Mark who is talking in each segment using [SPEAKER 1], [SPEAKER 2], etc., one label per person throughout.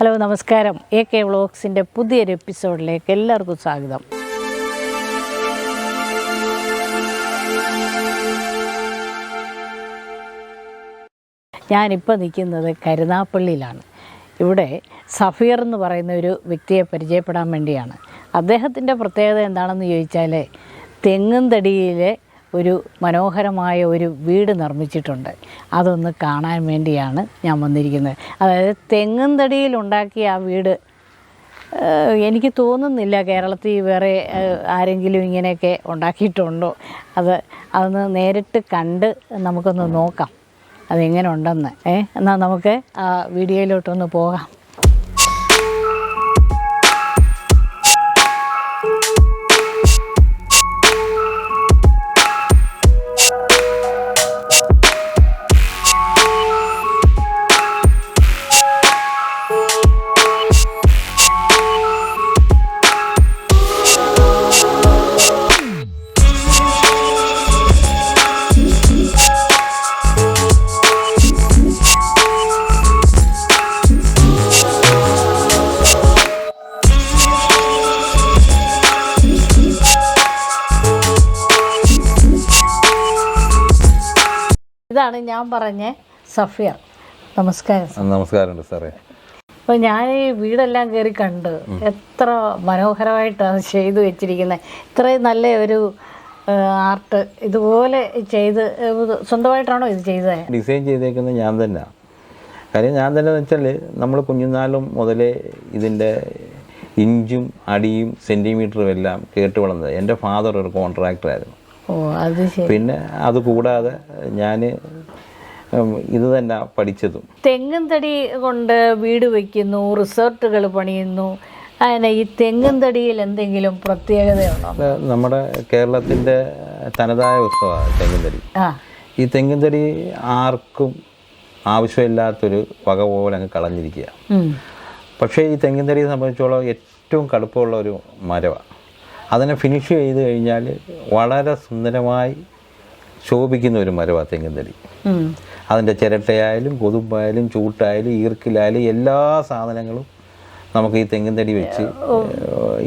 [SPEAKER 1] Hello നമസ്കാരം. A K വ്ളോഗ്സിന്റെ പുതിയൊരു എപ്പിസോഡിലേക്ക് എല്ലാവർക്കും സ്വാഗതം. ഞാനിപ്പോൾ നിൽക്കുന്നത് കരുനാപ്പള്ളിയിലാണ്. ഇവിടെ സഫീർ എന്ന് പറയുന്ന ഒരു വ്യക്തിയെ പരിചയപ്പെടാൻ വേണ്ടിയാണ്. അദ്ദേഹത്തിന്റെ പ്രത്യേകത എന്താണെന്ന് ചോദിച്ചാൽ തെങ്ങും തടിയിലെ ഒരു മനോഹരമായ ഒരു വീട് നിർമ്മിച്ചിട്ടുണ്ട്. അതൊന്ന് കാണാൻ വേണ്ടിയാണ് ഞാൻ വന്നിരിക്കുന്നത്. അതായത് തെങ്ങും തടിയിൽ ഉണ്ടാക്കിയ ആ വീട് എനിക്ക് തോന്നുന്നില്ല കേരളത്തിൽ വേറെ ആരെങ്കിലും ഇങ്ങനെയൊക്കെ ഉണ്ടാക്കിയിട്ടുണ്ടോ. അത് അതൊന്ന് നേരിട്ട് കണ്ട് നമുക്കൊന്ന് നോക്കാം. അതെങ്ങനെ ഉണ്ടെന്ന് ഏ എന്നാൽ നമുക്ക് ആ വീഡിയോയിലോട്ടൊന്ന് പോകാം. ഞാൻ പറഞ്ഞ സഫിയർ നമസ്കാരം
[SPEAKER 2] നമസ്കാരമുണ്ട് സാറേ.
[SPEAKER 1] അപ്പോൾ ഞാൻ ഈ വീടെല്ലാം കയറി കണ്ട് എത്ര മനോഹരമായിട്ടാണ് ചെയ്തു വെച്ചിരിക്കുന്നത് ഇത്രയും നല്ല ഒരു ആർട്ട് ഇതുപോലെ ചെയ്ത് സ്വന്തമായിട്ടാണോ ഇത് ചെയ്തത്?
[SPEAKER 2] ഡിസൈൻ ചെയ്തേക്കുന്നത് ഞാൻ തന്നെ. കാര്യം ഞാൻ തന്നെ വെച്ചാൽ നമ്മൾ കുഞ്ഞുനാളും മുതലേ ഇതിന്റെ ഇഞ്ചും അടിയും സെന്റിമീറ്ററും എല്ലാം കേട്ട് വളർന്നത്. എന്റെ ഫാദർ ഒരു കോൺട്രാക്ടറായിരുന്നു പിന്നെ അത് കൂടാതെ ഞാൻ ഇത് തന്നെ പഠിച്ചതും.
[SPEAKER 1] തെങ്ങും തടി കൊണ്ട് വീട് വയ്ക്കുന്നു റിസോർട്ടുകൾ പണിയുന്നു. അങ്ങനെ ഈ തെങ്ങും തടിയിൽ എന്തെങ്കിലും പ്രത്യേകതയുണ്ടോ?
[SPEAKER 2] നമ്മുടെ കേരളത്തിന്റെ തനതായ ഉത്സവമാണ് തെങ്ങും
[SPEAKER 1] തടി
[SPEAKER 2] ഈ തെങ്ങും തടി ആർക്കും ആവശ്യമില്ലാത്തൊരു വക പോലെ അങ്ങ് കളഞ്ഞിരിക്കുക പക്ഷേ ഈ തെങ്ങിൻതടിയെ സംബന്ധിച്ചോളം ഏറ്റവും കടുപ്പമുള്ള ഒരു മരമാണ്. അതിനെ ഫിനിഷ് ചെയ്ത് കഴിഞ്ഞാൽ വളരെ സുന്ദരമായി ശോഭിക്കുന്ന ഒരു മരമാണ് തെങ്ങിൻതടി.
[SPEAKER 1] തടി
[SPEAKER 2] അതിന്റെ ചിരട്ടയായാലും കൊതുമ്പായാലും ചൂട്ടായാലും ഈർക്കിലായാലും എല്ലാ സാധനങ്ങളും നമുക്ക് ഈ തെങ്ങിൻതടി വെച്ച്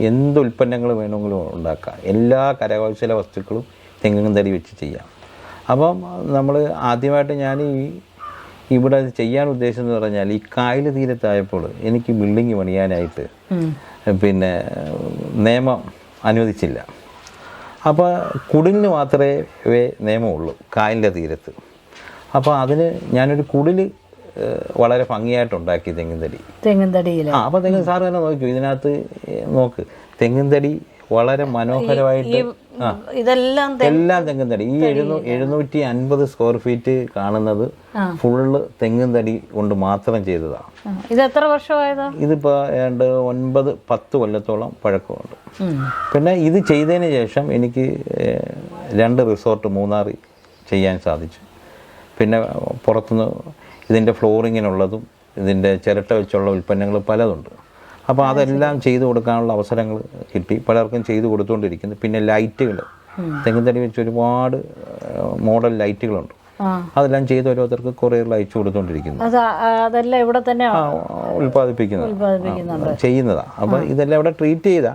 [SPEAKER 2] എന്ത് ഉൽപ്പന്നങ്ങൾ വേണമെങ്കിലും ഉണ്ടാക്കാം. എല്ലാ കരകൗശല വസ്തുക്കളും തെങ്ങിൻതടി വെച്ച് ചെയ്യാം. അപ്പം നമ്മൾ ആദ്യമായിട്ട് ഞാൻ ഈ ഇവിടെ ചെയ്യാൻ ഉദ്ദേശം എന്ന് പറഞ്ഞാൽ ഈ കായൽ തീരത്തായപ്പോൾ എനിക്ക് ബിൽഡിങ് പണിയാനായിട്ട് പിന്നെ നിയമം അനുവദിച്ചില്ല. അപ്പോൾ കുടിലിന് മാത്രമേ നിയമമുള്ളൂ കായലിന്റെ തീരത്ത്. അപ്പോൾ അതിന് ഞാനൊരു കുടിൽ വളരെ ഭംഗിയായിട്ട് ഉണ്ടാക്കി തെങ്ങിൻതടി
[SPEAKER 1] തെങ്ങിൻ തടിയിൽ
[SPEAKER 2] ആ അപ്പോൾ തെങ്ങിൻ സാറ് തന്നെ നോക്കൂ ഇതിനകത്ത് നോക്ക്. തെങ്ങിൻതടി വളരെ മനോഹരമായിട്ട്
[SPEAKER 1] ഇതെല്ലാം എല്ലാം
[SPEAKER 2] എല്ലാം തെങ്ങിൻതടി ഈ എഴുന്നൂ എഴുന്നൂറ്റി അൻപത് സ്ക്വയർ ഫീറ്റ് കാണുന്നത് ഫുള്ള് തെങ്ങിൻതടി കൊണ്ട് മാത്രം ചെയ്തതാണ്
[SPEAKER 1] ഇത് എത്ര വർഷമായതാ?
[SPEAKER 2] ഇതിപ്പോ ഏതാണ്ട് ഒൻപത് പത്ത് കൊല്ലത്തോളം പഴക്കമുണ്ട്. പിന്നെ ഇത് ചെയ്തതിന് ശേഷം എനിക്ക് രണ്ട് റിസോർട്ട് മൂന്നാർ ചെയ്യാൻ സാധിച്ചു. പിന്നെ പുറത്തുനിന്ന് ഇതിന്റെ ഫ്ലോറിങ്ങിനുള്ളതും ഇതിന്റെ ചിരട്ട വെച്ചുള്ള ഉൽപ്പന്നങ്ങൾ പലതുണ്ട്. അപ്പോൾ അതെല്ലാം ചെയ്തു കൊടുക്കാനുള്ള അവസരങ്ങൾ കിട്ടി. പലർക്കും ചെയ്തു കൊടുത്തുകൊണ്ടിരിക്കുന്നു പിന്നെ ലൈറ്റുകൾ. തെങ്ങുതടി വെച്ച് ഒരുപാട് മോഡൽ ലൈറ്റുകളുണ്ട്. അതെല്ലാം ചെയ്ത് ഓരോരുത്തർക്ക് കൊറിയറിൽ അയച്ചു
[SPEAKER 1] കൊടുത്തോണ്ടിരിക്കുന്നു. അതെല്ലാം ഇവിടെ തന്നെ
[SPEAKER 2] ഉൽപ്പാദിപ്പിക്കുന്നത്. ചെയ്യുന്നതാ. അപ്പൊ ഇതെല്ലാം ഇവിടെ ട്രീറ്റ് ചെയ്താ.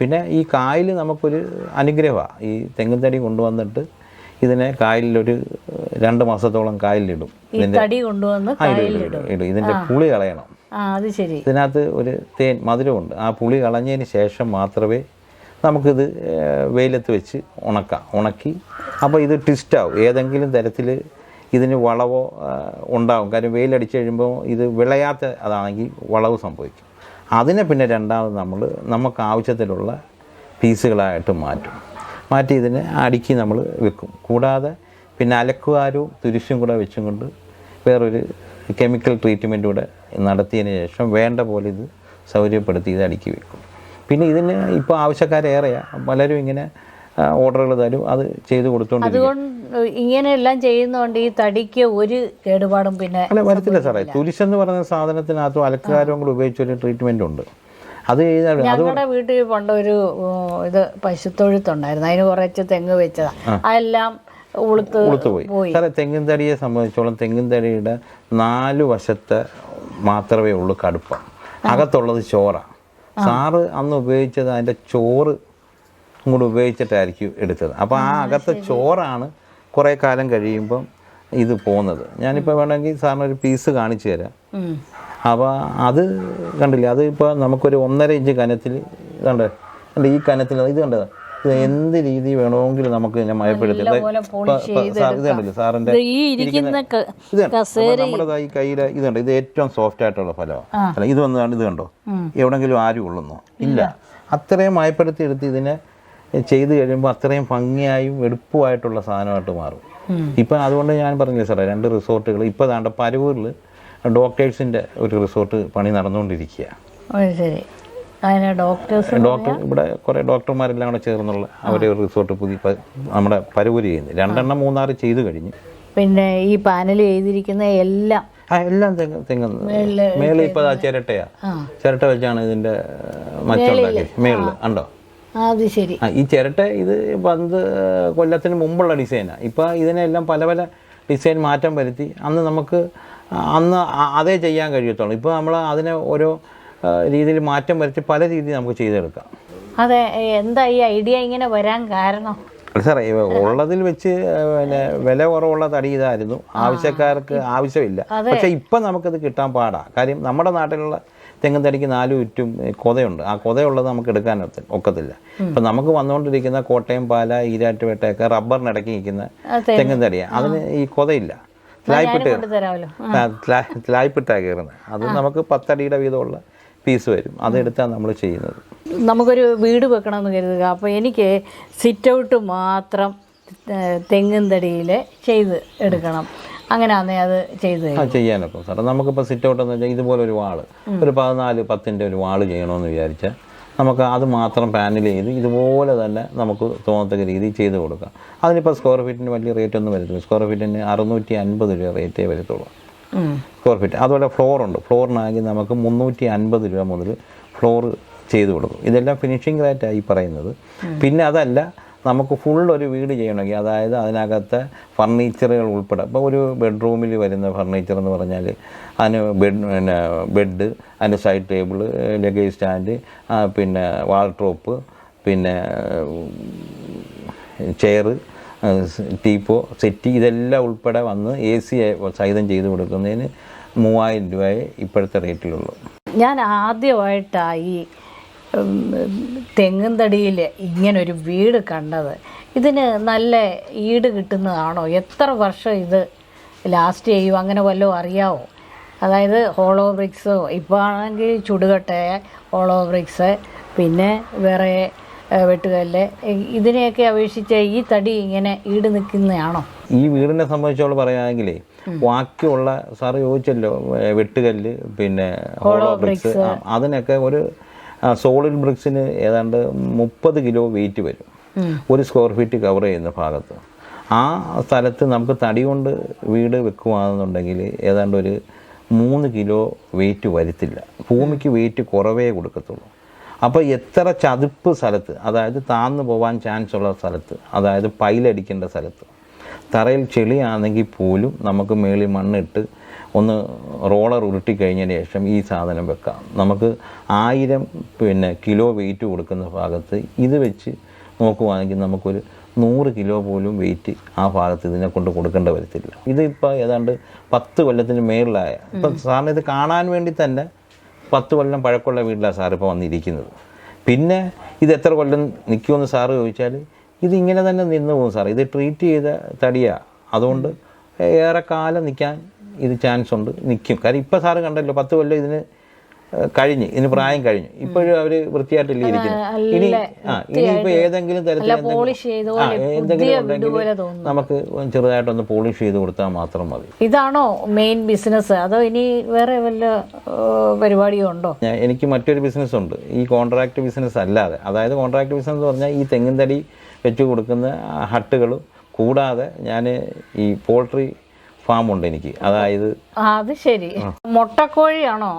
[SPEAKER 2] പിന്നെ ഈ കായൽ നമുക്കൊരു അനുഗ്രഹമാണ് ഈ തെങ്ങുംതടി കൊണ്ടുവന്നിട്ട് ഇതിനെ കായലിലൊരു രണ്ട് മാസത്തോളം കായലിലിടും.
[SPEAKER 1] ഇതിന്റെ തടി
[SPEAKER 2] പുളി കളയണം.
[SPEAKER 1] അത് ശരി.
[SPEAKER 2] ഇതിനകത്ത് ഒരു തേൻ മധുരമുണ്ട്. ആ പുളി കളഞ്ഞതിന് ശേഷം മാത്രമേ നമുക്കിത് വെയിലത്ത് വെച്ച് ഉണക്കാം. ഉണക്കി അപ്പോൾ ഇത് ട്വിസ്റ്റാവും ഏതെങ്കിലും തരത്തിൽ ഇതിന് വളവോ ഉണ്ടാവും. കാര്യം വെയിലടിച്ച് കഴിയുമ്പോൾ ഇത് വിളയാത്ത അതാണെങ്കിൽ വളവ് സംഭവിക്കും. അതിനെ പിന്നെ രണ്ടാമത് നമ്മൾ നമുക്ക് ആവശ്യത്തിലുള്ള പീസുകളായിട്ട് മാറ്റും. മാറ്റി ഇതിനെ അടുക്കി നമ്മൾ വെക്കും. കൂടാതെ പിന്നെ അലക്കുകാരും തുരിശും കൂടെ വെച്ചും കൊണ്ട് വേറൊരു കെമിക്കൽ ട്രീറ്റ്മെന്റ് കൂടെ നടത്തിയതിന് ശേഷം വേണ്ട പോലെ ഇത് സൗകര്യപ്പെടുത്തി ഇത് അടുക്കി വെക്കും. പിന്നെ ഇതിന് ഇപ്പോൾ ആവശ്യക്കാരേറെയാണ് പലരും ഇങ്ങനെ ഓർഡറുകൾ തരും. അത് ചെയ്ത് കൊടുത്തോണ്ട്
[SPEAKER 1] അതുകൊണ്ട് ഇങ്ങനെയെല്ലാം ചെയ്യുന്നതുകൊണ്ട് ഈ തടിക്ക് ഒരു കേടുപാടും പിന്നെ
[SPEAKER 2] അല്ല വരത്തില്ല സാറേ. തുരിശെന്ന് പറയുന്ന സാധനത്തിനകത്തും അലക്കുകാരും കൂടെ ഉപയോഗിച്ചൊരു ട്രീറ്റ്മെന്റ് ഉണ്ട്. അത് ചെയ്താൽ
[SPEAKER 1] ഞങ്ങളുടെ വീട്ടിൽ പണ്ട് ഒരു ഉം, ഇത് പശുത്തൊഴുത്തുണ്ടായിരുന്നു. അതിന് കുറച്ച് തെങ്ങ് വെച്ചതാണ് അതെല്ലാം ഉളുത്ത് പോയി.
[SPEAKER 2] സാറേ തെങ്ങിൻ തടിയെ സംബന്ധിച്ചോളം തെങ്ങിൻ തടിയുടെ നാല് വശത്തെ മാത്രമേ ഉള്ളൂ കടുപ്പം. അകത്തുള്ളത് ചോറാണ് സാറ് അന്ന് ഉപയോഗിച്ചത് അതിന്റെ ചോറ് കൂടെ ഉപയോഗിച്ചിട്ടായിരിക്കും എടുത്തത്. അപ്പോൾ ആ അകത്തെ ചോറാണ് കുറേ കാലം കഴിയുമ്പം ഇത് പോകുന്നത്. ഞാനിപ്പോൾ വേണമെങ്കിൽ സാറിന് ഒരു പീസ് കാണിച്ചു തരാം. അപ്പോൾ അത് കണ്ടില്ല? അത് ഇപ്പോൾ നമുക്കൊരു ഒന്നര ഇഞ്ച് കനത്തിൽ കണ്ടേ? കണ്ടോ ഈ കനത്തിൽ ഇത് കണ്ടത് എന്ത് രീതി വേണമെങ്കിലും നമുക്ക് ഇതിനെ മയപ്പെടുത്തി. ഇത്
[SPEAKER 1] ഈ ഇരിക്കുന്ന?
[SPEAKER 2] നമ്മുടെ ഈ കയ്യിലെ ഇത് കണ്ടോ ഇത് ഏറ്റവും സോഫ്റ്റ് ആയിട്ടുള്ള ഫലമാണ്. അല്ല ഇത് വന്നതാണ് ഇത് കണ്ടോ? എവിടെങ്കിലും ആരും ഉള്ളുന്നു? ഇല്ല. അത്രയും മയപ്പെടുത്തി എടുത്ത് ഇതിനെ ചെയ്തു കഴിയുമ്പോൾ അത്രയും ഭംഗിയായും എളുപ്പമായിട്ടുള്ള സാധനമായിട്ട് മാറും. ഇപ്പം അതുകൊണ്ട് ഞാൻ പറഞ്ഞില്ല സാറേ രണ്ട് റിസോർട്ടുകൾ. ഇപ്പോൾ ദാണ്ട പരവൂരിൽ ഡോക്ടേഴ്സിന്റെ ഒരു റിസോർട്ട് പണി നടന്നുകൊണ്ടിരിക്കുക
[SPEAKER 1] ശരി.
[SPEAKER 2] ഡോക്ടർ ഇവിടെ കുറേ ഡോക്ടർമാരെല്ലാം കൂടെ ചേർന്നുള്ള അവരെ ഒരു റിസോർട്ട് പുതിയ നമ്മുടെ പരവൂര് ചെയ്യുന്നത്. രണ്ടെണ്ണം മൂന്നാറ് ചെയ്തു കഴിഞ്ഞു.
[SPEAKER 1] പിന്നെ ഈ പാനൽ ചെയ്തിരിക്കുന്ന എല്ലാം
[SPEAKER 2] എല്ലാം തെങ്ങ് തെങ്ങ് മേളിൽ ഇപ്പോൾ ചിരട്ടയാ. ചിരട്ട വെച്ചാണ് ഇതിന്റെ മച്ചുണ്ടാക്കി മേളിൽ ഉണ്ടോ
[SPEAKER 1] അത് ശരി.
[SPEAKER 2] ഈ ചിരട്ട ഇത് പന്ത് കൊല്ലത്തിന് മുമ്പുള്ള ഡിസൈനാണ് ഇപ്പോൾ ഇതിനെല്ലാം പല പല ഡിസൈൻ മാറ്റം വരുത്തി. അന്ന് നമുക്ക് അന്ന് അതേ ചെയ്യാൻ കഴിയത്തുള്ളൂ. ഇപ്പോൾ നമ്മൾ അതിനെ ഓരോ രീതിയിൽ മാറ്റം വരുത്തി പല രീതിയിൽ നമുക്ക് ചെയ്തെടുക്കാം.
[SPEAKER 1] അതെ എന്താ ഈ ഐഡിയ ഇങ്ങനെ വരാൻ കാരണം?
[SPEAKER 2] സാറേ ഉള്ളതിൽ വെച്ച് പിന്നെ വില കുറവുള്ള തടി ഇതായിരുന്നു. ആവശ്യക്കാർക്ക് ആവശ്യമില്ല. പക്ഷെ ഇപ്പം നമുക്കത് കിട്ടാൻ പാടാ. കാര്യം നമ്മുടെ നാട്ടിലുള്ള തെങ്ങും തടിക്ക് നാല് ചുറ്റും കൊതയുണ്ട്. ആ കൊതയുള്ളത് നമുക്ക് എടുക്കാൻ ഒക്കത്തില്ല. അപ്പൊ നമുക്ക് വന്നുകൊണ്ടിരിക്കുന്ന കോട്ടയം പാല ഈരാറ്റുപേട്ടയൊക്കെ റബ്ബറിനടക്കി നിൽക്കുന്ന. തെങ്ങും തടിയാണ് അതിന് ഈ കൊതയില്ല. സ്ലായ്പിട്ട്
[SPEAKER 1] കൊണ്ടുതരാമല്ലോ.
[SPEAKER 2] സ്ലായ്പിട്ടാണ് കയറുന്നത്. അത് നമുക്ക് പത്തടിയുടെ വീതമുള്ള പീസ് വരും. അതെടുത്താണ് നമ്മൾ ചെയ്യുന്നത്.
[SPEAKER 1] നമുക്കൊരു വീട് വെക്കണമെന്ന് കരുതുക. അപ്പോൾ എനിക്ക് സിറ്റ് ഔട്ട് മാത്രം തെങ്ങും തടിയിൽ ചെയ്ത് എടുക്കണം. അങ്ങനെയാണേ അത് ചെയ്ത്
[SPEAKER 2] ആ ചെയ്യാനൊക്കെ സാറേ നമുക്കിപ്പോൾ സിറ്റ് ഔട്ട് എന്ന് വെച്ചാൽ ഇതുപോലെ ഒരു വാൾ. ഒരു പതിനാല് പത്തിന്റെ ഒരു വാൾ ചെയ്യണമെന്ന് വിചാരിച്ചാൽ നമുക്ക് അത് മാത്രം പാനൽ ചെയ്ത് ഇതുപോലെ തന്നെ നമുക്ക് തോന്നത്തക്ക രീതിയിൽ ചെയ്ത് കൊടുക്കാം. അതിനിപ്പോൾ സ്ക്വയർ ഫീറ്റിന് വലിയ റേറ്റ് ഒന്നും വരത്തില്ല. സ്ക്വയർ ഫീറ്റിന് അറുന്നൂറ്റി അൻപത് രൂപ റേറ്റേ വരത്തുള്ളൂ. സ്ക്വയർ ഫീറ്റ് അതുപോലെ ഫ്ലോറുണ്ട് ഫ്ലോറിനാകെ നമുക്ക് മുന്നൂറ്റി അൻപത് രൂപ മുതൽ ഫ്ലോർ ചെയ്തു കൊടുക്കും. ഇതെല്ലാം ഫിനിഷിംഗ് റേറ്റ് ആയി പറയുന്നത്. പിന്നെ അതല്ല നമുക്ക് ഫുൾ ഒരു വീട് ചെയ്യണമെങ്കിൽ അതായത് അതിനകത്തെ ഫർണിച്ചറുകൾ ഉൾപ്പെടെ. ഇപ്പോൾ ഒരു ബെഡ്റൂമിൽ വരുന്ന ഫർണിച്ചർ എന്ന് പറഞ്ഞാൽ അതിന് ബെഡ് പിന്നെ ബെഡ് അതിന്റെ സൈഡ് ടേബിൾ ലഗേജ് സ്റ്റാൻഡ് പിന്നെ വാൾട്രോപ്പ് പിന്നെ ചെയറ് ടീപ്പോ സെറ്റ് ഇതെല്ലാം ഉൾപ്പെടെ വന്ന് എ സി സഹിതം ചെയ്ത് കൊടുക്കുന്നതിന് മൂവായിരം രൂപയെ ഇപ്പോഴത്തെ റേറ്റിലുള്ളൂ.
[SPEAKER 1] ഞാൻ ആദ്യമായിട്ടായി തെങ്ങും തടിയിൽ ഇങ്ങനൊരു വീട് കണ്ടത്. ഇതിന് നല്ല ഈട് കിട്ടുന്നതാണോ? എത്ര വർഷം ഇത് ലാസ്റ്റ് ചെയ്യും? അങ്ങനെ വല്ലതും അറിയാവോ? അതായത് ഹോളോ ബ്രിക്സോ ഇപ്പോൾ ആണെങ്കിൽ ചുടുകട്ട ഹോളോ ബ്രിക്സ് പിന്നെ വേറെ വെട്ടുകല്ല്? ഇതിനെയൊക്കെ അപേക്ഷിച്ച് ഈ തടി ഇങ്ങനെ ഈട് നിൽക്കുന്നതാണോ?
[SPEAKER 2] ഈ വീടിനെ സംബന്ധിച്ചോളം പറയുകയാണെങ്കിലേ ബാക്കിയുള്ള സാറ് ചോദിച്ചല്ലോ വെട്ടുകല്ല് പിന്നെ ഹോളോ ബ്രിക്സ് അതിനൊക്കെ ഒരു സോളിഡ് ബ്രിക്സിന് ഏതാണ്ട് മുപ്പത് കിലോ വെയിറ്റ് വരും. ഒരു സ്ക്വയർ ഫീറ്റ് കവർ ചെയ്യുന്ന ഭാഗത്ത്. ആ സ്ഥലത്ത് നമുക്ക് തടി കൊണ്ട് വീട് വെക്കുകയാണെന്നുണ്ടെങ്കിൽ ഏതാണ്ട് ഒരു മൂന്ന് കിലോ വെയിറ്റ് വരത്തില്ല. ഭൂമിക്ക് വെയിറ്റ് കുറവേ കൊടുക്കത്തുള്ളൂ. അപ്പോൾ എത്ര ചതുപ്പ് സ്ഥലത്ത് അതായത് താന്നു പോകാൻ ചാൻസ് ഉള്ള സ്ഥലത്ത് അതായത് പൈലടിക്കേണ്ട സ്ഥലത്ത് തറയിൽ ചെളിയാണെങ്കിൽ പോലും നമുക്ക് മേളിൽ മണ്ണിട്ട് ഒന്ന് റോളർ ഉരുട്ടി കഴിഞ്ഞതിന് ശേഷം ഈ സാധനം വെക്കാം. നമുക്ക് ആയിരം പിന്നെ കിലോ വെയിറ്റ് കൊടുക്കുന്ന ഭാഗത്ത് ഇത് വെച്ച് നോക്കുവാണെങ്കിൽ നമുക്കൊരു നൂറ് കിലോ പോലും വെയിറ്റ് ആ ഭാഗത്ത് ഇതിനെ കൊണ്ട് കൊടുക്കേണ്ട വരത്തില്ല. ഇതിപ്പോൾ ഏതാണ്ട് പത്ത് കൊല്ലത്തിന് മേളിലായ ഇപ്പം സാറിന് ഇത് കാണാൻ വേണ്ടി തന്നെ പത്ത് കൊല്ലം പഴക്കമുള്ള വീട്ടിലാണ് സാർ ഇപ്പോൾ വന്നിരിക്കുന്നത്. പിന്നെ ഇത് എത്ര കൊല്ലം നിൽക്കുമെന്ന് സാറ് ചോദിച്ചാൽ ഇതിങ്ങനെ തന്നെ നിന്ന് പോകും സാർ ഇത് ട്രീറ്റ് ചെയ്ത തടിയാണ് അതുകൊണ്ട് ഏറെ കാലം നിൽക്കാൻ ഇത് ചാൻസ് ഉണ്ട്. നിൽക്കും കാര്യം ഇപ്പോൾ സാറ് കണ്ടല്ലോ പത്ത് കൊല്ലം ഇതിന് കഴിഞ്ഞ് ഇനി പ്രായം കഴിഞ്ഞു. ഇപ്പോഴും അവർ വൃത്തിയായിട്ടില്ല ഇരിക്കുന്നു ഇനി ആ ഇനിയിപ്പോ ഏതെങ്കിലും തരത്തിൽ എന്തെങ്കിലും- ഉണ്ടെങ്കിൽ നമുക്ക് ചെറുതായിട്ടൊന്ന് പോളിഷ് ചെയ്ത് കൊടുത്താൽ മാത്രം മതി.
[SPEAKER 1] ഇതാണോ മെയിൻ ബിസിനസ് അതോ ഇനി വേറെ വല്ല പരിപാടിയോ ഉണ്ടോ?
[SPEAKER 2] എനിക്ക് മറ്റൊരു ബിസിനസ് ഉണ്ട്. ഈ കോൺട്രാക്ട് ബിസിനസ് അല്ലാതെ. അതായത് കോൺട്രാക്ട് ബിസിനസ് എന്ന് പറഞ്ഞാൽ ഈ തെങ്ങിൻ തടി വെച്ച് കൊടുക്കുന്ന ഹട്ടുകളും കൂടാതെ ഞാൻ ഈ പോൾട്രി ഫാം ഉണ്ട് എനിക്ക്. അതായത്
[SPEAKER 1] അത് ശരി. മുട്ടക്കോഴിയാണോ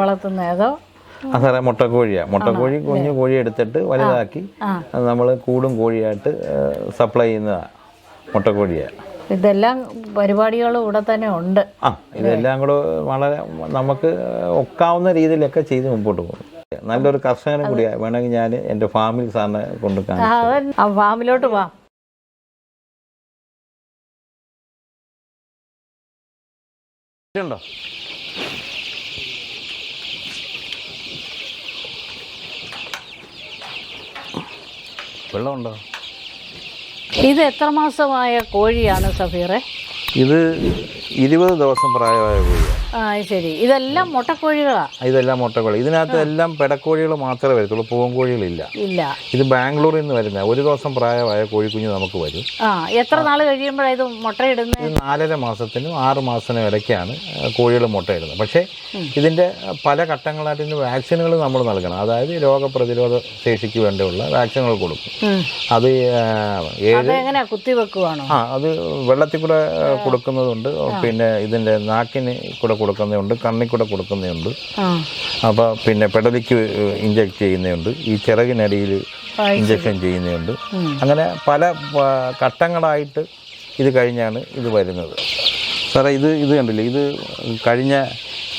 [SPEAKER 1] വളർത്തുന്നത് അതോ?
[SPEAKER 2] ആ സാറേ മുട്ടക്കോഴിയാണ് മുട്ടക്കോഴി കുഞ്ഞു കോഴി എടുത്തിട്ട് വലുതാക്കി. നമ്മൾ കൂടും കോഴിയായിട്ട് സപ്ലൈ ചെയ്യുന്നതാ. മുട്ടക്കോഴിയാ.
[SPEAKER 1] ഇതെല്ലാം പരിപാടികളും ഇവിടെ തന്നെ ഉണ്ട്.
[SPEAKER 2] ആ ഇതെല്ലാം കൂടെ വളരെ നമുക്ക് ഒക്കാവുന്ന രീതിയിലൊക്കെ ചെയ്ത് മുമ്പോട്ട് പോകും. നല്ലൊരു കർഷകനും കൂടിയാ. വേണമെങ്കിൽ ഞാൻ എന്റെ ഫാമിൽ സാറിനെ കൊണ്ട് കാണാം
[SPEAKER 1] ഫാമിലോട്ട് വാ.
[SPEAKER 2] ഉണ്ടോ വെള്ളമുണ്ടോ?
[SPEAKER 1] ഇത് എത്ര മാസമായ കോഴിയാണ് സഫീറെ?
[SPEAKER 2] ഇത് ഇരുപത് ദിവസം പ്രായമായ കോഴിയാണ്
[SPEAKER 1] ആ ശരി. ഇതെല്ലാം മുട്ടക്കോഴികളാ?
[SPEAKER 2] ഇതെല്ലാം മുട്ടക്കോഴി. ഇതിനകത്ത് എല്ലാം പെടക്കോഴികൾ മാത്രമേ വരത്തുള്ളൂ പൂവൻകോഴികളില്ല.
[SPEAKER 1] ഇല്ല.
[SPEAKER 2] ഇത് ബാംഗ്ലൂരിൽ നിന്ന് വരുന്ന ഒരു ദിവസം പ്രായമായ കോഴിക്കുഞ്ഞ് നമുക്ക് വരും.
[SPEAKER 1] ആ എത്ര നാൾ കഴിയുമ്പോഴാണ് ഇത് മുട്ടയിടുന്നത്?
[SPEAKER 2] ഇത് നാലര മാസത്തിനും ആറ് മാസത്തിനും ഇടയ്ക്കാണ് കോഴികൾ മുട്ടയിടുന്നത്. പക്ഷേ ഇതിന്റെ പല ഘട്ടങ്ങളായിട്ട് ഇതിന് വാക്സിനുകൾ നമ്മൾ നൽകണം. അതായത് രോഗപ്രതിരോധ ശേഷിക്ക് വേണ്ടിയുള്ള വാക്സിനുകൾ കൊടുക്കും. അത് ഏഴ്
[SPEAKER 1] കുത്തിവെക്കുവാണോ?
[SPEAKER 2] ആ അത് വെള്ളത്തിൽ കൂടെ കൊടുക്കുന്നതുണ്ട്. പിന്നെ ഇതിന്റെ നാക്കിന് കൂടെ കൊടുക്കുന്നതുണ്ട് കണ്ണിൽ കൂടെ കൊടുക്കുന്നതുണ്ട് അപ്പോൾ പിന്നെ പെടലിക്ക് ഇഞ്ചക്ട് ചെയ്യുന്നതുണ്ട് ഈ ചിറകിനടിയിൽ ഇഞ്ചക്ഷൻ ചെയ്യുന്നതുണ്ട് അങ്ങനെ പല ഘട്ടങ്ങളായിട്ട് ഇത് കഴിഞ്ഞാണ് ഇത് വരുന്നത്. സാറേ ഇത് ഇത് കണ്ടില്ലേ? ഇത് കഴിഞ്ഞ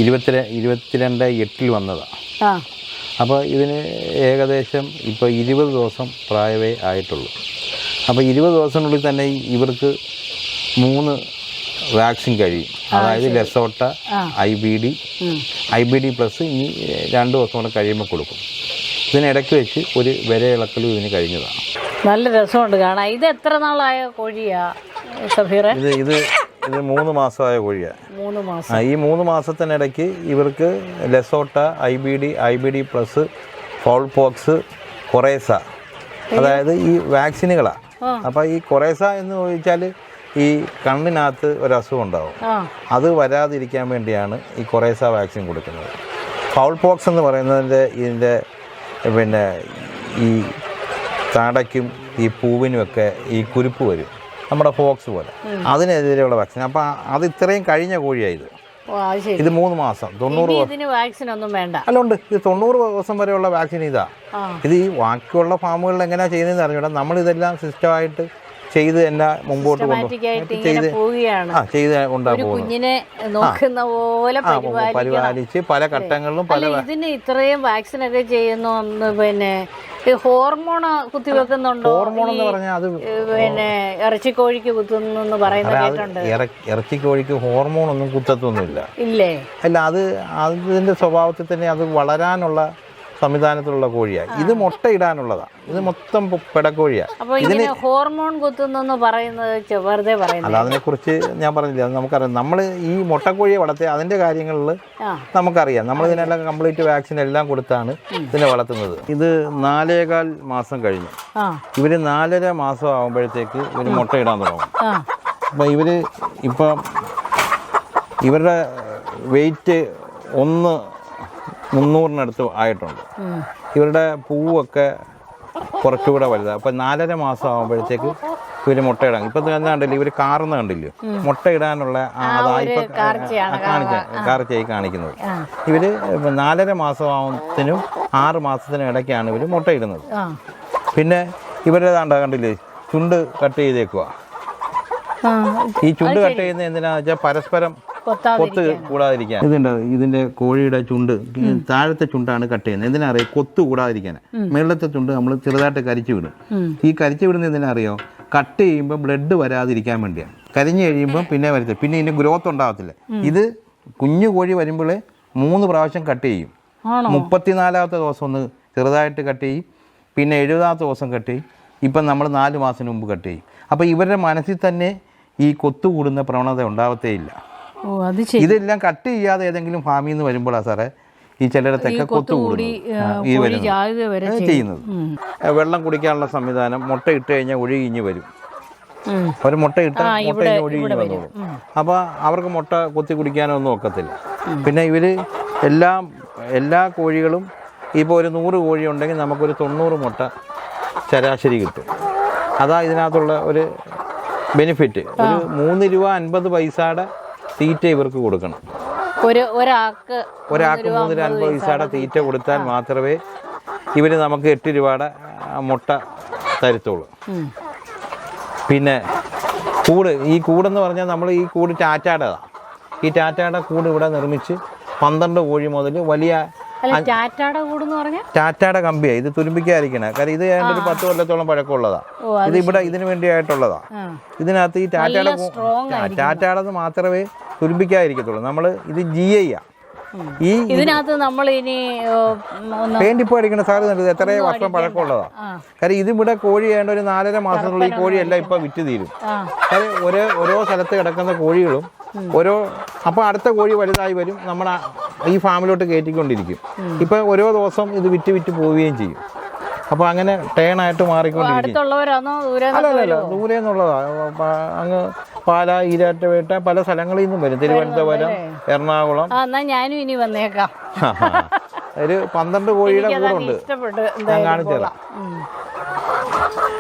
[SPEAKER 2] ഇരുപത്തി ഇരുപത്തിരണ്ട് എട്ടിൽ വന്നതാണ് അപ്പോൾ ഇതിന് ഏകദേശം ഇപ്പോൾ ഇരുപത് ദിവസം പ്രായമേ ആയിട്ടുള്ളൂ. അപ്പോൾ ഇരുപത് ദിവസത്തിനുള്ളിൽ തന്നെ ഇവർക്ക് മൂന്ന് വാക്സിൻ കഴിയും. അതായത് Lasota I B D I B D plus ഇനി രണ്ട് ദിവസം കൂടെ കഴിയുമ്പോൾ കൊടുക്കും. ഇതിനിടയ്ക്ക് വെച്ച് ഒരു വിരയിളക്കലും ഇതിന് കഴിഞ്ഞതാണ്.
[SPEAKER 1] നല്ല രസമുണ്ട് കാണാൻ. ഇത് എത്ര നാളായ കോഴിയാ സഫീറെ?
[SPEAKER 2] ഇത് ഇത് ഇത് മൂന്ന് മാസമായ കോഴിയാണ്
[SPEAKER 1] മൂന്ന് മാസം.
[SPEAKER 2] ആ, ഈ മൂന്ന് മാസത്തിനിടയ്ക്ക് ഇവർക്ക് Lasota I B D I B D plus fowl pox coryza. അതായത് ഈ വാക്സിനുകളാണ് അപ്പോൾ ഈ കൊറേസ എന്ന് ചോദിച്ചാൽ ഈ കണ്ണിനകത്ത് ഒരു അസുഖം ഉണ്ടാവും അത് വരാതിരിക്കാൻ വേണ്ടിയാണ് ഈ കൊറേസ വാക്സിൻ കൊടുക്കുന്നത്. ഫൗൾ പോക്സ് എന്ന് പറയുന്നതിന്റെ ഇതിന്റെ പിന്നെ ഈ താടയ്ക്കും ഈ പൂവിനുമൊക്കെ ഈ കുരുപ്പ് വരും. നമ്മുടെ ഫോക്സ് പോലെ. അതിനെതിരെയുള്ള വാക്സിൻ. അപ്പോൾ അത് ഇത്രയും കഴിഞ്ഞ കോഴിയായത് ഇത്. മൂന്ന് മാസം. തൊണ്ണൂറ്
[SPEAKER 1] വാക്സിൻ ഒന്നും വേണ്ട.
[SPEAKER 2] അല്ല ഉണ്ട് ഇത് തൊണ്ണൂറ് ദിവസം വരെയുള്ള വാക്സിൻ ഇതാ. ഇത് ഈ ബാക്കിയുള്ള ഫാമുകളിൽ എങ്ങനെയാണ് ചെയ്യുന്നതെന്ന് അറിഞ്ഞൂടാ. നമ്മളിതെല്ലാം സിസ്റ്റമായിട്ട് ചെയ്ത് തന്നെ മുമ്പോട്ട് ചെയ്ത് ആ ചെയ്ത്
[SPEAKER 1] ഒരു കുഞ്ഞിനെ നോക്കുന്ന പോലെ
[SPEAKER 2] പരിപാലിച്ച് പല ഘട്ടങ്ങളിലും പല
[SPEAKER 1] ഇതിന് ഇത്രയും വാക്സിൻ ഒക്കെ ചെയ്യുന്നു പിന്നെ ഹോർമോൺ കുത്തിവെക്കുന്നുണ്ടോ
[SPEAKER 2] ഹോർമോൺ എന്ന് പറഞ്ഞാൽ അത്
[SPEAKER 1] പിന്നെ ഇറച്ചിക്കോഴിക്ക് കുത്തുന്നു എന്ന് പറയുന്നത് കേട്ടുണ്ട്
[SPEAKER 2] ഇറ- ഇറച്ചി കോഴിക്ക് ഹോർമോൺ ഒന്നും കുത്തത്തൊന്നുമില്ല.
[SPEAKER 1] ഇല്ലേ?
[SPEAKER 2] അല്ല അത് അതിന്റെ സ്വഭാവത്തിൽ തന്നെ അത് വളരാനുള്ള സംവിധാനത്തിലുള്ള കോഴിയാണ് ഇത് മുട്ടയിടാനുള്ളതാണ്. ഇത് മൊത്തം പെടക്കോഴിയാണ്
[SPEAKER 1] ഹോർമോൺ കുത്തുന്നു പറയുന്നത് വെറുതെ
[SPEAKER 2] അല്ല അതിനെക്കുറിച്ച് ഞാൻ പറഞ്ഞില്ല. അത് നമുക്കറിയാം. നമ്മൾ ഈ മുട്ടക്കോഴിയെ വളർത്തി അതിന്റെ കാര്യങ്ങളിൽ നമുക്കറിയാം. നമ്മൾ ഇതിനെല്ലാം കംപ്ലീറ്റ് വാക്സിൻ എല്ലാം കൊടുത്താണ് ഇതിനെ വളർത്തുന്നത്. ഇത് നാലേകാൽ മാസം കഴിഞ്ഞു. ഇവർ നാലര മാസം ആകുമ്പോഴത്തേക്ക് ഇവർ മുട്ടയിടാൻ തുടങ്ങും. അപ്പം ഇവർ ഇപ്പം ഇവരുടെ വെയിറ്റ് ഒന്ന് മുന്നൂറിനടുത്ത് ആയിട്ടുണ്ട്. ഇവരുടെ പൂവൊക്കെ കുറച്ചുകൂടെ വലുതാണ് അപ്പം നാലര മാസം ആകുമ്പോഴത്തേക്ക് ഇവർ മുട്ടയിടാൻ ഇപ്പം തന്നെ കണ്ടില്ല ഇവർ കാർന്ന് കണ്ടില്ലേ? മുട്ടയിടാനുള്ള കാർച്ചയായി കാണിക്കുന്നത്. ഇവർ നാലര മാസമാവത്തിനും ആറ് മാസത്തിനും ഇടയ്ക്കാണ് ഇവർ മുട്ടയിടുന്നത്. പിന്നെ ഇവരുടെ താണ്ട കണ്ടില്ലേ? ചുണ്ട് കട്ട് ചെയ്തേക്കുക ഈ ചുണ്ട് കട്ട് ചെയ്യുന്നത് എന്തിനാണെന്ന് വെച്ചാൽ പരസ്പരം കൊത്ത് കൂടാതിരിക്കാൻ ഇതുണ്ട് ഇതിന്റെ കോഴിയുടെ ചുണ്ട് താഴത്തെ ചുണ്ടാണ് കട്ട് ചെയ്യുന്നത്. എന്തിനാറിയോ കൊത്ത് കൂടാതിരിക്കാൻ മേളത്തെ ചുണ്ട് നമ്മൾ ചെറുതായിട്ട് കരിച്ചു വിടും. ഈ കരിച്ചു വിടുന്ന എന്തിനാറിയോ കട്ട് ചെയ്യുമ്പോൾ ബ്ലഡ് വരാതിരിക്കാൻ വേണ്ടിയാണ്. കരിഞ്ഞു കഴിയുമ്പോൾ പിന്നെ വരത്തില്ല. പിന്നെ ഇതിന് ഗ്രോത്ത് ഉണ്ടാകത്തില്ല ഇത് കുഞ്ഞു കോഴി വരുമ്പോൾ മൂന്ന് പ്രാവശ്യം കട്ട് ചെയ്യും. മുപ്പത്തിനാലാമത്തെ ദിവസം ഒന്ന് ചെറുതായിട്ട് കട്ട് ചെയ്യും. പിന്നെ എഴുപതാമത്തെ ദിവസം കട്ട് ചെയ്യും. ഇപ്പം നമ്മൾ നാല് മാസത്തിന് മുമ്പ് കട്ട് ചെയ്യും. അപ്പോൾ ഇവരുടെ മനസ്സിൽ തന്നെ ഈ കൊത്തു കൂടുന്ന പ്രവണത ഉണ്ടാവത്തേ ഇല്ല ഇതെല്ലാം കട്ട് ചെയ്യാതെ ഏതെങ്കിലും ഫാമിൽ നിന്ന് വരുമ്പോഴാണ് സാറേ ഈ ചിലയിടത്തൊക്കെ കൊത്തുകൂടി ഈ വരുന്നത്. ചെയ്യുന്നത്. വെള്ളം കുടിക്കാനുള്ള സംവിധാനം മുട്ട ഇട്ട് കഴിഞ്ഞാൽ ഒഴുകിഞ്ഞ് വരും. ഒരു മുട്ട ഇട്ട് മുട്ട
[SPEAKER 1] ഇവിടെ
[SPEAKER 2] വന്നോളും.
[SPEAKER 1] വരും.
[SPEAKER 2] അപ്പോൾ അവർക്ക് മുട്ട കൊത്തി കുടിക്കാനൊന്നും ഒക്കത്തില്ല. പിന്നെ ഇവർ എല്ലാ എല്ലാ കോഴികളും ഇപ്പോൾ ഒരു നൂറ് കോഴി ഉണ്ടെങ്കിൽ നമുക്കൊരു തൊണ്ണൂറ് മുട്ട ശരാശരി കിട്ടും. അതാ ഇതിനകത്തുള്ള ഒരു ബെനിഫിറ്റ് ഒരു മൂന്ന് രൂപ അൻപത് പൈസയുടെ തീറ്റ ഇവർക്ക് കൊടുക്കണം.
[SPEAKER 1] ഒരു ഒരാൾക്ക്
[SPEAKER 2] ഒരാൾക്ക് മൂന്ന് രൂപ അൻപത് പൈസയുടെ തീറ്റ കൊടുത്താൽ മാത്രമേ ഇവർ നമുക്ക് എട്ട് രൂപയുടെ മുട്ട തരത്തുള്ളൂ. പിന്നെ കൂട് ഈ കൂടെന്ന് പറഞ്ഞാൽ നമ്മൾ ഈ കൂട് ടാറ്റാടേതാണ്. ഈ ടാറ്റാടെ കൂട് ഇവിടെ നിർമ്മിച്ച് പന്ത്രണ്ട് കോഴി മുതൽ വലിയ
[SPEAKER 1] ടാറ്റാടെ കമ്പിയാ
[SPEAKER 2] ടാറ്റാടെ കമ്പിയാണ് ഇത് തുരുമ്പിക്കായിരിക്കണേ കാര്യം ഇത് ഏതാണ്ട് ഒരു പത്ത് കൊല്ലത്തോളം പഴക്കമുള്ളതാ. ഇത് ഇവിടെ ഇതിനു വേണ്ടിയായിട്ടുള്ളതാ. ഇതിനകത്ത് ഈ ടാറ്റയുടെ കൂ- ടാറ്റയുടേത് മാത്രമേ തുരുമ്പിക്കാതിരിക്കത്തുള്ളൂ. നമ്മൾ ഇത് ജി ഐ ആ ഈ
[SPEAKER 1] ഇതിനകത്ത് നമ്മൾ ഇനി ഓ, ഉം, ഒന്ന്
[SPEAKER 2] പെയിന്റ് അടിക്കുന്ന എത്രയോ വർഷം പഴക്കമുള്ളതാ. കാര്യം ഇതിവിടെ കോഴി ചെയ്യേണ്ട ഒരു നാലര മാസത്തിനുള്ളിൽ ഈ കോഴിയെല്ലാം ഇപ്പൊ വിറ്റ് തീരും. കാര്യം ഓരോ ഓരോ സ്ഥലത്ത് കിടക്കുന്ന കോഴികളും ഓരോ അപ്പോൾ അടുത്ത കോഴി വലുതായി വരും നമ്മുടെ ഈ ഫാമിലോട്ട് കയറ്റിക്കൊണ്ടിരിക്കും ഇപ്പൊ ഓരോ ദിവസം ഇത് വിറ്റ് വിറ്റ് പോവുകയും ചെയ്യും. അപ്പോൾ അങ്ങനെ ടേൺ ആയിട്ട് മാറിക്കൊണ്ടിരിക്കും.
[SPEAKER 1] അടുത്തുള്ളവരാണോ ദൂരെ
[SPEAKER 2] എന്നുള്ളതാ അങ്ങ് പാല ഈരാറ്റുപേട്ട പല സ്ഥലങ്ങളിൽ നിന്നും വരും. തിരുവനന്തപുരം എറണാകുളം.
[SPEAKER 1] ഞാനും ഇനി വന്നേക്കാം.
[SPEAKER 2] ഒരു പന്ത്രണ്ട് കോഴിയുടെ കൂടെ ഉണ്ട് ഞാൻ കാണിച്ചു തരാം.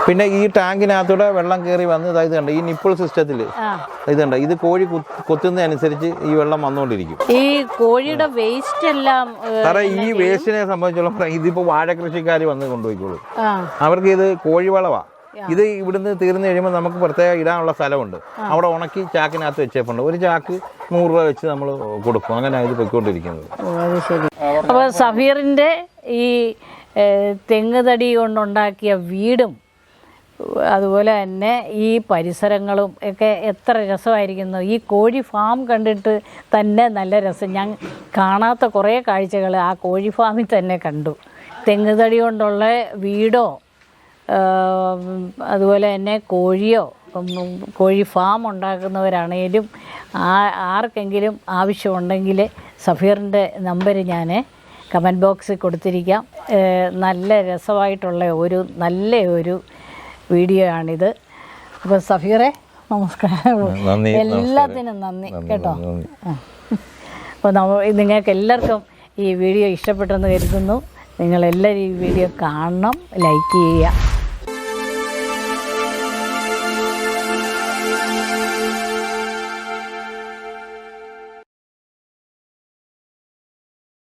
[SPEAKER 2] പിന്നെ ഈ ടാങ്കിനകത്തൂടെ വെള്ളം കയറി വന്ന് ഇതാ കണ്ട ഈ നിപ്പിൾ സിസ്റ്റത്തിൽ
[SPEAKER 1] ഇത്
[SPEAKER 2] കണ്ട ഇത് കോഴി കൊത്തുന്ന കൊത്തുന്നതനുസരിച്ച് ഈ വെള്ളം വന്നുകൊണ്ടിരിക്കും
[SPEAKER 1] ഈ കോഴിയുടെ വേസ്റ്റ് എല്ലാം
[SPEAKER 2] സാറേ ഈ വേസ്റ്റിനെ സംബന്ധിച്ചോളം ഇതിപ്പോ വാഴ കൃഷിക്കാർ വന്ന് കൊണ്ടുപോയിക്കോളൂ. അവർക്ക് ഇത് കോഴിവളവാ. ഇത് ഇവിടുന്ന് തീർന്നു കഴിയുമ്പോൾ നമുക്ക് പ്രത്യേകം ഇടാനുള്ള സ്ഥലമുണ്ട്. അവിടെ ഉണക്കി ചാക്കിനകത്ത് വെച്ചേപ്പുണ്ട്. ഒരു ചാക്ക് നൂറ് രൂപ വെച്ച് നമ്മൾ കൊടുക്കും. അങ്ങനെ ഇത് പൊയ്ക്കൊണ്ടിരിക്കുന്നത്.
[SPEAKER 1] അപ്പൊ സഫീറിന്റെ അപ്പോൾ സഫീറിന്റെ ഈ തെങ്ങ് തടി കൊണ്ടുണ്ടാക്കിയ വീടും അതുപോലെ തന്നെ ഈ പരിസരങ്ങളും ഒക്കെ എത്ര രസമായിരിക്കുന്നു. ഈ കോഴി ഫാം കണ്ടിട്ട് തന്നെ നല്ല രസം. ഞാൻ കാണാത്ത കുറേ കാഴ്ചകൾ ആ കോഴി ഫാമിൽ തന്നെ കണ്ടു. തെങ്ങ് തടി കൊണ്ടുള്ള വീടോ അതുപോലെ തന്നെ കോഴിയോ കോഴി ഫാം ഉണ്ടാക്കുന്നവരാണേലും ആ ആർക്കെങ്കിലും ആവശ്യമുണ്ടെങ്കിൽ സഫീറിന്റെ നമ്പർ ഞാൻ കമന്റ് ബോക്സിൽ കൊടുത്തിരിക്കാം. നല്ല രസമായിട്ടുള്ള ഒരു നല്ല ഒരു വീഡിയോ ആണിത്. അപ്പോൾ സഫീറെ നമസ്കാരം. എല്ലാത്തിനും നന്ദി കേട്ടോ. അപ്പോൾ നമ്മ നിങ്ങൾക്ക് എല്ലാവർക്കും ഈ വീഡിയോ ഇഷ്ടപ്പെട്ടെന്ന് കരുതുന്നു. നിങ്ങളെല്ലാവരും ഈ വീഡിയോ കാണണം ലൈക്ക് ചെയ്യുക.